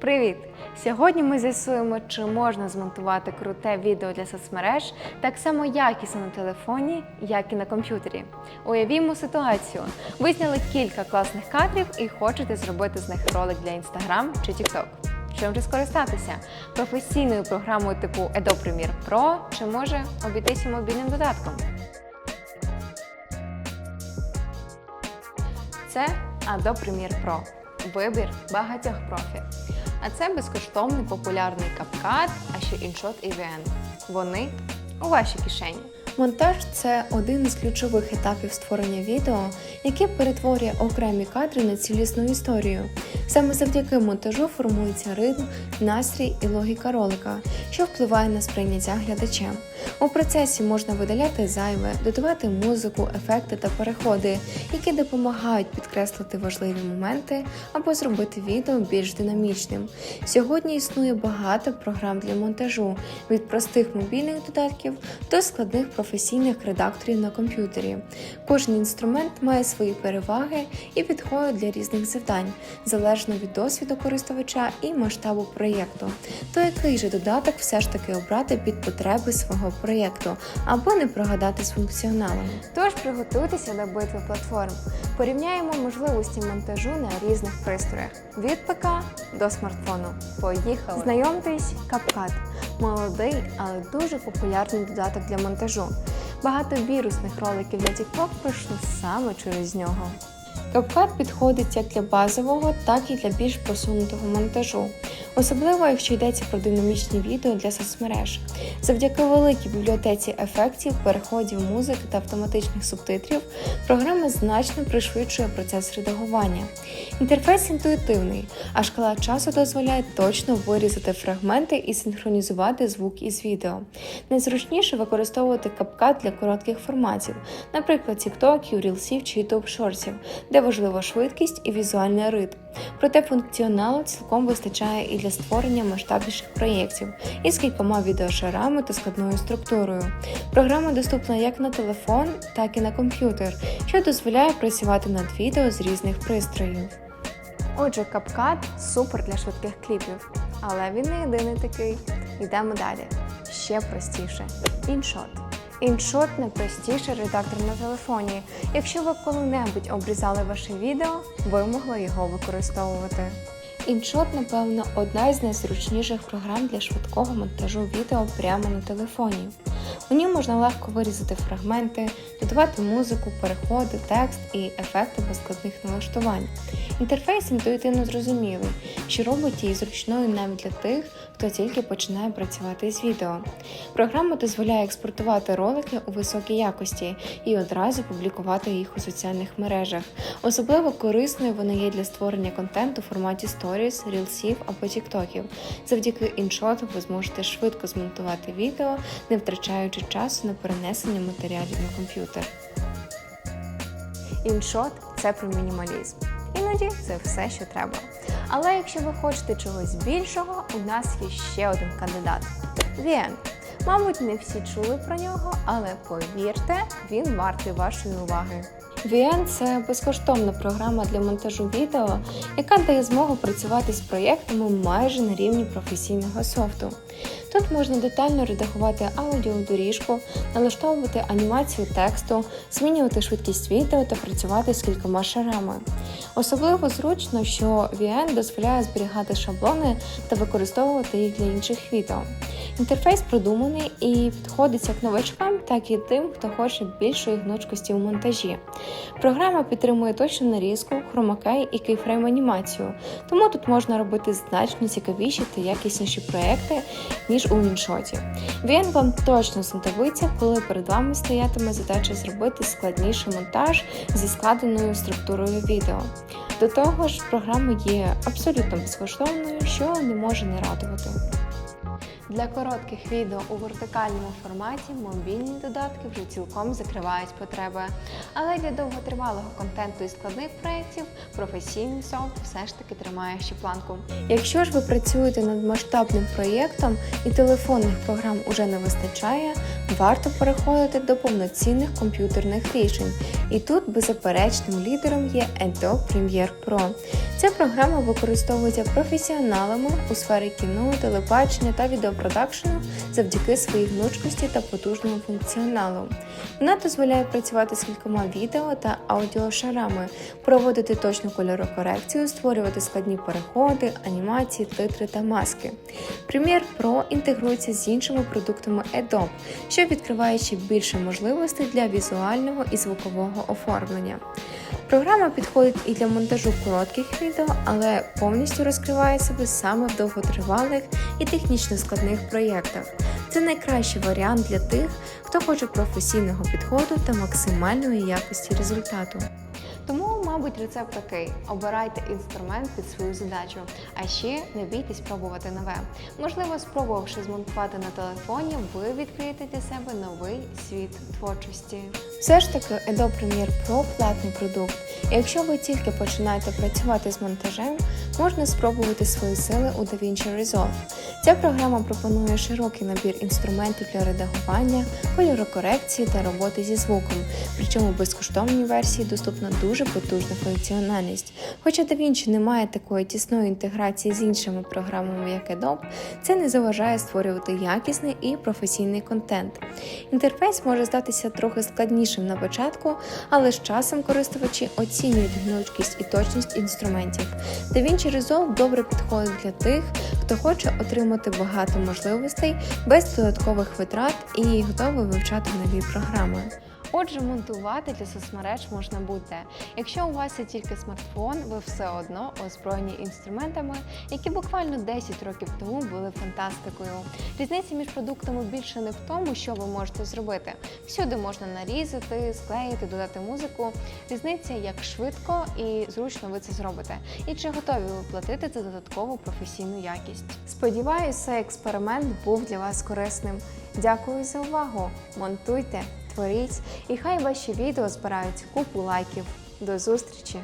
Привіт! Сьогодні ми з'ясуємо, чи можна змонтувати круте відео для соцмереж так само якісно на телефоні, як і на комп'ютері. Уявімо ситуацію. Ви зняли кілька класних кадрів і хочете зробити з них ролик для Instagram чи TikTok. Чим же скористатися? Професійною програмою типу Adobe Premiere Pro чи може обійтися мобільним додатком? Це Adobe Premiere Pro. Вибір багатьох профі. А це безкоштовний популярний капкат, а ще іншот і VN. Вони у вашій кишені. Монтаж це один із ключових етапів створення відео, який перетворює окремі кадри на цілісну історію. Саме завдяки монтажу формується ритм, настрій і логіка ролика, що впливає на сприйняття глядачем. У процесі можна видаляти зайве, додавати музику, ефекти та переходи, які допомагають підкреслити важливі моменти або зробити відео більш динамічним. Сьогодні існує багато програм для монтажу від простих мобільних додатків до складних професійних редакторів на комп'ютері. Кожен інструмент має свої переваги і підходить для різних завдань, залежно від досвіду користувача і масштабу проєкту. То який же додаток все ж таки обрати під потреби свого проєкту або не прогадати з функціоналом? Тож приготуйтеся до битви платформ. Порівняємо можливості монтажу на різних пристроях від ПК до смартфону. Поїхали! Знайомтесь, CapCut – молодий, але дуже популярний додаток для монтажу. Багато вірусних роликів для TikTok пройшли саме через нього. CapCut підходить як для базового, так і для більш просунутого монтажу, особливо якщо йдеться про динамічні відео для соцмереж. Завдяки великій бібліотеці ефектів, переходів музики та автоматичних субтитрів, програма значно пришвидшує процес редагування. Інтерфейс інтуїтивний, а шкала часу дозволяє точно вирізати фрагменти і синхронізувати звук із відео. Найзручніше використовувати CapCut для коротких форматів, наприклад, TikTok, Reelsів чи YouTube Shortsів, де важлива швидкість і візуальний ритм. Проте функціоналу цілком вистачає і для створення масштабніших проєктів із кількома відеошарами та складною структурою. Програма доступна як на телефон, так і на комп'ютер, що дозволяє працювати над відео з різних пристроїв. Отже, CapCut супер для швидких кліпів, але він не єдиний такий. Йдемо далі. Ще простіше. InShot. InShot – найпростіший редактор на телефоні. Якщо ви коли-небудь обрізали ваше відео, ви могли його використовувати. InShot, напевно, одна із найзручніших програм для швидкого монтажу відео прямо на телефоні. У ній можна легко вирізати фрагменти, додавати музику, переходи, текст і ефекти без складних налаштувань. Інтерфейс інтуїтивно зрозумілий, що робить її зручною навіть для тих, хто тільки починає працювати з відео. Програма дозволяє експортувати ролики у високій якості і одразу публікувати їх у соціальних мережах. Особливо корисною вони є для створення контенту у форматі сторіс, рілсів або тіктоків. Завдяки іншоту ви зможете швидко змонтувати відео, не втрачаючи часу на перенесення матеріалів на комп'ютер. InShot – це про мінімалізм. Іноді це все, що треба. Але якщо ви хочете чогось більшого, у нас є ще один кандидат Віен. Мабуть, не всі чули про нього, але повірте, він вартий вашої уваги. VN – це безкоштовна програма для монтажу відео, яка дає змогу працювати з проєктами майже на рівні професійного софту. Тут можна детально редагувати аудіодоріжку, налаштовувати анімацію тексту, змінювати швидкість відео та працювати з кількома шарами. Особливо зручно, що VN дозволяє зберігати шаблони та використовувати їх для інших відео. Інтерфейс продуманий і підходить як новачкам, так і тим, хто хоче більшої гнучкості у монтажі. Програма підтримує точну нарізку, хромакей і кейфрейм анімацію, тому тут можна робити значно цікавіші та якісніші проекти, ніж у іншоті. VN вам точно знадобиться, коли перед вами стоятиме задача зробити складніший монтаж зі складеною структурою відео. До того ж, програма є абсолютно безкоштовною, що не може не радувати. Для коротких відео у вертикальному форматі мобільні додатки вже цілком закривають потреби. Але для довготривалого контенту і складних проєктів професійний софт все ж таки тримає ще планку. Якщо ж ви працюєте над масштабним проєктом і телефонних програм уже не вистачає, варто переходити до повноцінних комп'ютерних рішень. І тут беззаперечним лідером є Adobe Premiere Pro. Ця програма використовується професіоналами у сфері кіно, телебачення та відеопродакшену завдяки своїй гнучкості та потужному функціоналу. Вона дозволяє працювати з кількома відео та аудіошарами, проводити точну кольорокорекцію, створювати складні переходи, анімації, титри та маски. Premiere Pro інтегрується з іншими продуктами Adobe, що відкриває ще більше можливостей для візуального і звукового оформлення. Програма підходить і для монтажу коротких відео, але повністю розкриває себе саме в довготривалих і технічно складних проєктах. Це найкращий варіант для тих, хто хоче професійного підходу та максимальної якості результату. Тому, мабуть, рецепт такий: обирайте інструмент під свою задачу, а ще не бійтесь пробувати нове. Можливо, спробувавши змонтувати на телефоні, ви відкриєте для себе новий світ творчості. Все ж таки, Adobe Premiere Pro платний продукт. Якщо ви тільки починаєте працювати з монтажем, можна спробувати свої сили у DaVinci Resolve. Ця програма пропонує широкий набір інструментів для редагування, кольорокорекції та роботи зі звуком. Причому в безкоштовній версії доступна дуже потужна функціональність. Хоча DaVinci не має такої тісної інтеграції з іншими програмами, як Adobe, це не заважає створювати якісний і професійний контент. Інтерфейс може здатися трохи складнішим на початку, але з часом користувачі оцінюють гнучкість і точність інструментів. DaVinci Resolve добре підходить для тих, хто хоче отримати багато можливостей без додаткових витрат і готовий вивчати нові програми. Отже, монтувати для соцмереж можна будь-де. Якщо у вас є тільки смартфон, ви все одно озброєні інструментами, які буквально 10 років тому були фантастикою. Різниця між продуктами більше не в тому, що ви можете зробити. Всюди можна нарізати, склеїти, додати музику. Різниця, як швидко і зручно ви це зробите, і чи готові ви платити за додаткову професійну якість. Сподіваюся, експеримент був для вас корисним. Дякую за увагу! Монтуйте, творіть, і хай ваші відео збирають купу лайків. До зустрічі!